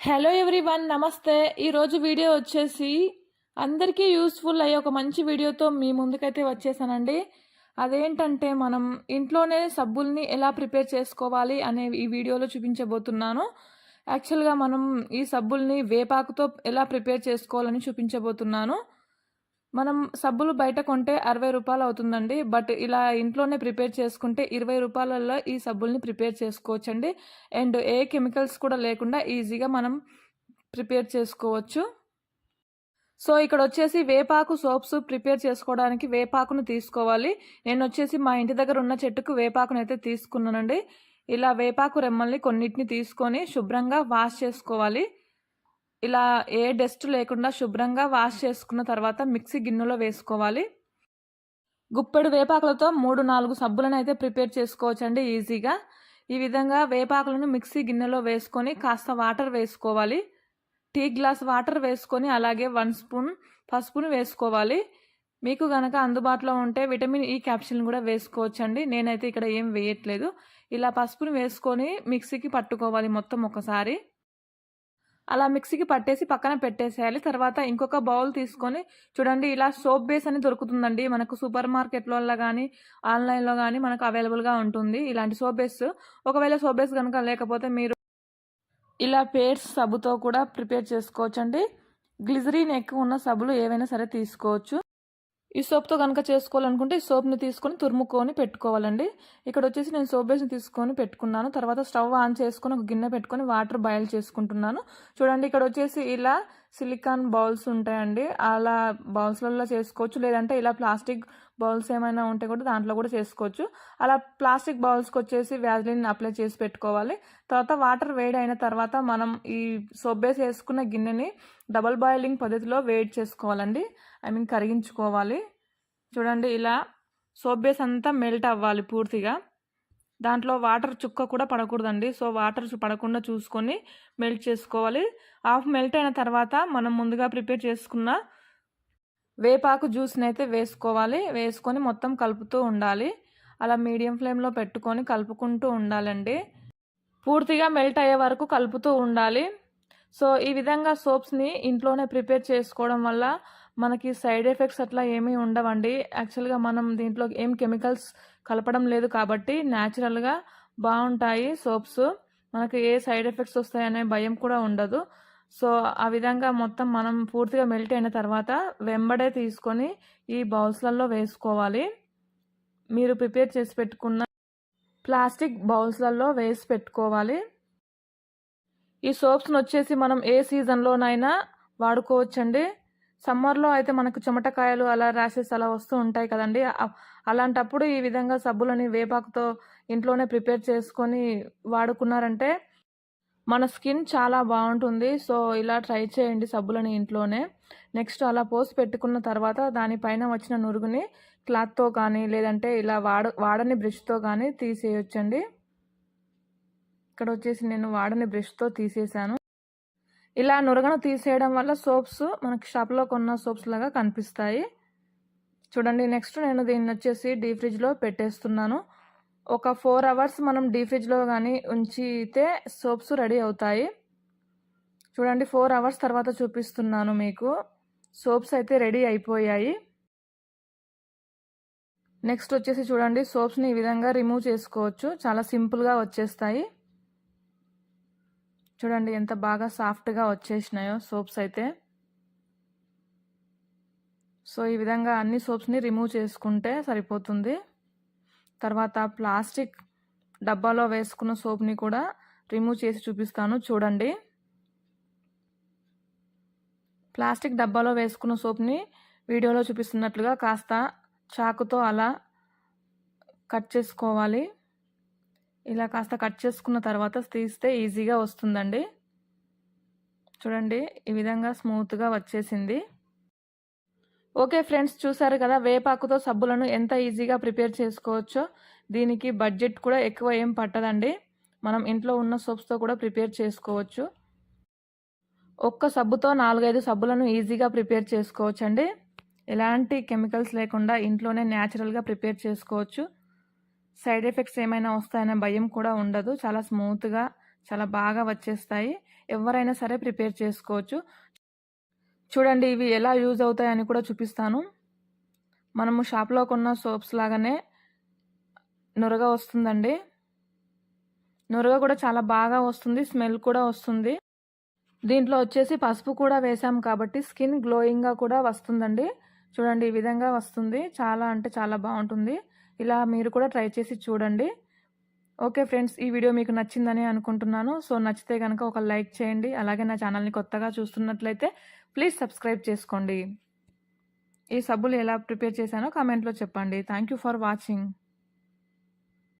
Hello everyone నమస్తే. ఈరోజు video వచ్చేసి అందరికీ యూస్ఫుల్ అయ్యే ఒక మంచి వీడియోతో మీ ముందుకైతే వచ్చేసానండి. అదేంటంటే మనం ఇంట్లోనే సబ్బుల్ని ఎలా ప్రిపేర్ చేసుకోవాలి అనే ఈ వీడియోలో చూపించబోతున్నాను. యాక్చువల్గా మనం ఈ సబ్బుల్ని వేపాకుతో ఎలా ప్రిపేర్ చేసుకోవాలని చూపించబోతున్నాను. మనం సబ్బులు బయట కొంటే అరవై రూపాయలు అవుతుందండి బట్ ఇలా ఇంట్లోనే ప్రిపేర్ చేసుకుంటే ఇరవై రూపాయలలో ఈ సబ్బుల్ని ప్రిపేర్ చేసుకోవచ్చండి. అండ్ ఏ కెమికల్స్ కూడా లేకుండా ఈజీగా మనం ప్రిపేర్ చేసుకోవచ్చు. సో ఇక్కడ వచ్చేసి వేపాకు సోప్స్ ప్రిపేర్ చేసుకోవడానికి వేపాకును తీసుకోవాలి. నేను వచ్చేసి మా ఇంటి దగ్గర ఉన్న చెట్టుకు వేపాకును అయితే తీసుకున్నానండి. ఇలా వేపాకు రెమ్మల్ని కొన్నిటిని తీసుకొని శుభ్రంగా వాష్ చేసుకోవాలి. ఇలా ఏ డస్ట్ లేకుండా శుభ్రంగా వాష్ చేసుకున్న తర్వాత మిక్సీ గిన్నెలో వేసుకోవాలి. గుప్పెడు వేపాకులతో మూడు నాలుగు సబ్బులను అయితే ప్రిపేర్ చేసుకోవచ్చండి ఈజీగా. ఈ విధంగా వేపాకులను మిక్సీ గిన్నెలో వేసుకొని కాస్త వాటర్ వేసుకోవాలి. టీ గ్లాస్ వాటర్ వేసుకొని అలాగే వన్ స్పూన్ పసుపును వేసుకోవాలి. మీకు కనుక అందుబాటులో ఉంటే విటమిన్ ఈ క్యాప్సిల్ని కూడా వేసుకోవచ్చండి. నేనైతే ఇక్కడ ఏం వేయట్లేదు. ఇలా పసుపుని వేసుకొని మిక్సీకి పట్టుకోవాలి మొత్తం ఒకసారి. అలా మిక్సీకి పట్టేసి పక్కన పెట్టేసేయాలి. తర్వాత ఇంకొక బౌల్ తీసుకొని చూడండి ఇలా సోప్ బేస్ అని దొరుకుతుందండి. మనకు సూపర్ మార్కెట్లో కానీ ఆన్లైన్లో కానీ మనకు అవైలబుల్గా ఉంటుంది ఇలాంటి సోప్ బేస్. ఒకవేళ సోప్ బేస్ కనుక లేకపోతే మీరు ఇలా పేర్స్ సబ్బుతో కూడా ప్రిపేర్ చేసుకోవచ్చు అండి గ్లిజరీన్ ఎక్కువ ఉన్న సబ్బులు ఏవైనా సరే తీసుకోవచ్చు. ఈ సోప్తో కనుక చేసుకోవాలనుకుంటే ఈ సోప్ని తీసుకొని తురుముకొని పెట్టుకోవాలండి. ఇక్కడ వచ్చేసి నేను సోప్ బేస్ని తీసుకొని పెట్టుకున్నాను. తర్వాత స్టవ్ ఆన్ చేసుకొని ఒక గిన్నె పెట్టుకొని వాటర్ బాయిల్ చేసుకుంటున్నాను. చూడండి ఇక్కడ వచ్చేసి ఇలా సిలికాన్ బౌల్స్ ఉంటాయండి. అలా బౌల్స్లలో చేసుకోవచ్చు. లేదంటే ఇలా ప్లాస్టిక్ బౌల్స్ ఏమైనా ఉంటే కూడా దాంట్లో కూడా చేసుకోవచ్చు. అలా ప్లాస్టిక్ బౌల్స్కి వచ్చేసి వ్యాజ్లిన్ అప్లై చేసి పెట్టుకోవాలి. తర్వాత వాటర్ వేడి అయిన తర్వాత మనం ఈ సొబ్బేసి బేస్ వేసుకున్న గిన్నెని డబల్ బాయిలింగ్ పద్ధతిలో వేడి చేసుకోవాలండి. ఐ మీన్ కరిగించుకోవాలి. చూడండి ఇలా సోప్ బేస్ అంతా మెల్ట్ అవ్వాలి పూర్తిగా. దాంట్లో వాటర్ చుక్క కూడా పడకూడదండి. సో వాటర్ పడకుండా చూసుకొని మెల్ట్ చేసుకోవాలి. హాఫ్ మెల్ట్ అయిన తర్వాత మనం ముందుగా ప్రిపేర్ చేసుకున్న వేపాకు జ్యూస్ని అయితే వేసుకోవాలి. వేసుకొని మొత్తం కలుపుతూ ఉండాలి. అలా మీడియం ఫ్లేమ్లో పెట్టుకొని కలుపుకుంటూ ఉండాలండి. పూర్తిగా మెల్ట్ అయ్యే వరకు కలుపుతూ ఉండాలి. సో ఈ విధంగా సోప్స్ని ఇంట్లోనే ప్రిపేర్ చేసుకోవడం వల్ల మనకి సైడ్ ఎఫెక్ట్స్ అట్లా ఏమీ ఉండవండి. యాక్చువల్గా మనం దీంట్లో ఏం కెమికల్స్ కలపడం లేదు కాబట్టి న్యాచురల్గా బాగుంటాయి సోప్స్. మనకి ఏ సైడ్ ఎఫెక్ట్స్ వస్తాయనే భయం కూడా ఉండదు. సో ఆ విధంగా మొత్తం మనం పూర్తిగా మెల్ట్ అయిన తర్వాత వెంబడే తీసుకొని ఈ బౌల్స్లలో వేసుకోవాలి. మీరు ప్రిపేర్ చేసి పెట్టుకున్న ప్లాస్టిక్ బౌల్స్లలో వేసి పెట్టుకోవాలి. ఈ సోప్స్ని వచ్చేసి మనం ఏ సీజన్లోనైనా వాడుకోవచ్చండి. సమ్మర్లో అయితే మనకు చెమటకాయలు అలా ర్యాషెస్ అలా వస్తూ ఉంటాయి కదండి. అలాంటప్పుడు ఈ విధంగా సబ్బులని వేపాకుతో ఇంట్లోనే ప్రిపేర్ చేసుకొని వాడుకున్నారంటే మన స్కిన్ చాలా బాగుంటుంది. సో ఇలా ట్రై చేయండి సబ్బులని ఇంట్లోనే. నెక్స్ట్ అలా పోసి పెట్టుకున్న తర్వాత దానిపైన వచ్చిన నురుగుని క్లాత్తో కానీ లేదంటే ఇలా వాడ వాడని బ్రష్తో కానీ తీసేయొచ్చండి. ఇక్కడ వచ్చేసి నేను వాడని బ్రష్తో తీసేసాను. ఇలా నురగను తీసేయడం వల్ల సోప్స్ మనకి షాప్లో కొన్న సోప్స్ లాగా కనిపిస్తాయి. చూడండి నెక్స్ట్ నేను దీన్ని వచ్చేసి డీ ఫ్రిడ్జ్లో పెట్టేస్తున్నాను. ఒక ఫోర్ అవర్స్ మనం డీ ఫ్రిడ్జ్లో కానీ ఉంచితే సోప్స్ రెడీ అవుతాయి. చూడండి ఫోర్ అవర్స్ తర్వాత చూపిస్తున్నాను మీకు. సోప్స్ అయితే రెడీ అయిపోయాయి. నెక్స్ట్ వచ్చేసి చూడండి సోప్స్ని ఈ విధంగా రిమూవ్ చేసుకోవచ్చు. చాలా సింపుల్గా వచ్చేస్తాయి. చూడండి ఎంత బాగా సాఫ్ట్గా వచ్చేసినాయో సోప్స్ అయితే. సో ఈ విధంగా అన్ని సోప్స్ని రిమూవ్ చేసుకుంటే సరిపోతుంది. తర్వాత ప్లాస్టిక్ డబ్బాలో వేసుకున్న సోప్ని కూడా రిమూవ్ చేసి చూపిస్తాను చూడండి. ప్లాస్టిక్ డబ్బాలో వేసుకున్న సోప్ని వీడియోలో చూపిస్తున్నట్లుగా కాస్త చాకుతో అలా కట్ చేసుకోవాలి. ఇలా కాస్త కట్ చేసుకున్న తర్వాత తీస్తే ఈజీగా వస్తుందండి. చూడండి ఈ విధంగా స్మూత్గా వచ్చేసింది. ఓకే ఫ్రెండ్స్ చూసారు కదా వేపాకుతో సబ్బులను ఎంత ఈజీగా ప్రిపేర్ చేసుకోవచ్చో. దీనికి బడ్జెట్ కూడా ఎక్కువ ఏం పట్టదండి. మనం ఇంట్లో ఉన్న సోప్స్తో కూడా ప్రిపేర్ చేసుకోవచ్చు. ఒక్క సబ్బుతో నాలుగైదు సబ్బులను ఈజీగా ప్రిపేర్ చేసుకోవచ్చండి. ఎలాంటి కెమికల్స్ లేకుండా ఇంట్లోనే న్యాచురల్గా ప్రిపేర్ చేసుకోవచ్చు. సైడ్ ఎఫెక్ట్స్ ఏమైనా వస్తాయనే భయం కూడా ఉండదు. చాలా స్మూత్గా చాలా బాగా వచ్చేస్తాయి. ఎవరైనా సరే ప్రిపేర్ చేసుకోవచ్చు. చూడండి ఇవి ఎలా యూజ్ అవుతాయని కూడా చూపిస్తాను. మనము షాప్లో కొన్న సోప్స్ లాగానే నురగ వస్తుందండి. నురగ కూడా చాలా బాగా వస్తుంది. స్మెల్ కూడా వస్తుంది. దీంట్లో వచ్చేసి పసుపు కూడా వేసాం కాబట్టి స్కిన్ గ్లోయింగ్గా కూడా వస్తుందండి. చూడండి ఈ విధంగా వస్తుంది. చాలా అంటే చాలా బాగుంటుంది. ఇలా మీరు కూడా ట్రై చేసి చూడండి. ఓకే ఫ్రెండ్స్ ఈ వీడియో మీకు నచ్చిందని అనుకుంటున్నాను. సో నచ్చితే కనుక ఒక లైక్ చేయండి. అలాగే నా ఛానల్ని కొత్తగా చూస్తున్నట్లయితే ప్లీజ్ సబ్స్క్రైబ్ చేసుకోండి. ఈ సబ్బులు ఎలా ప్రిపేర్ చేశానో కామెంట్లో చెప్పండి. Thank you for watching.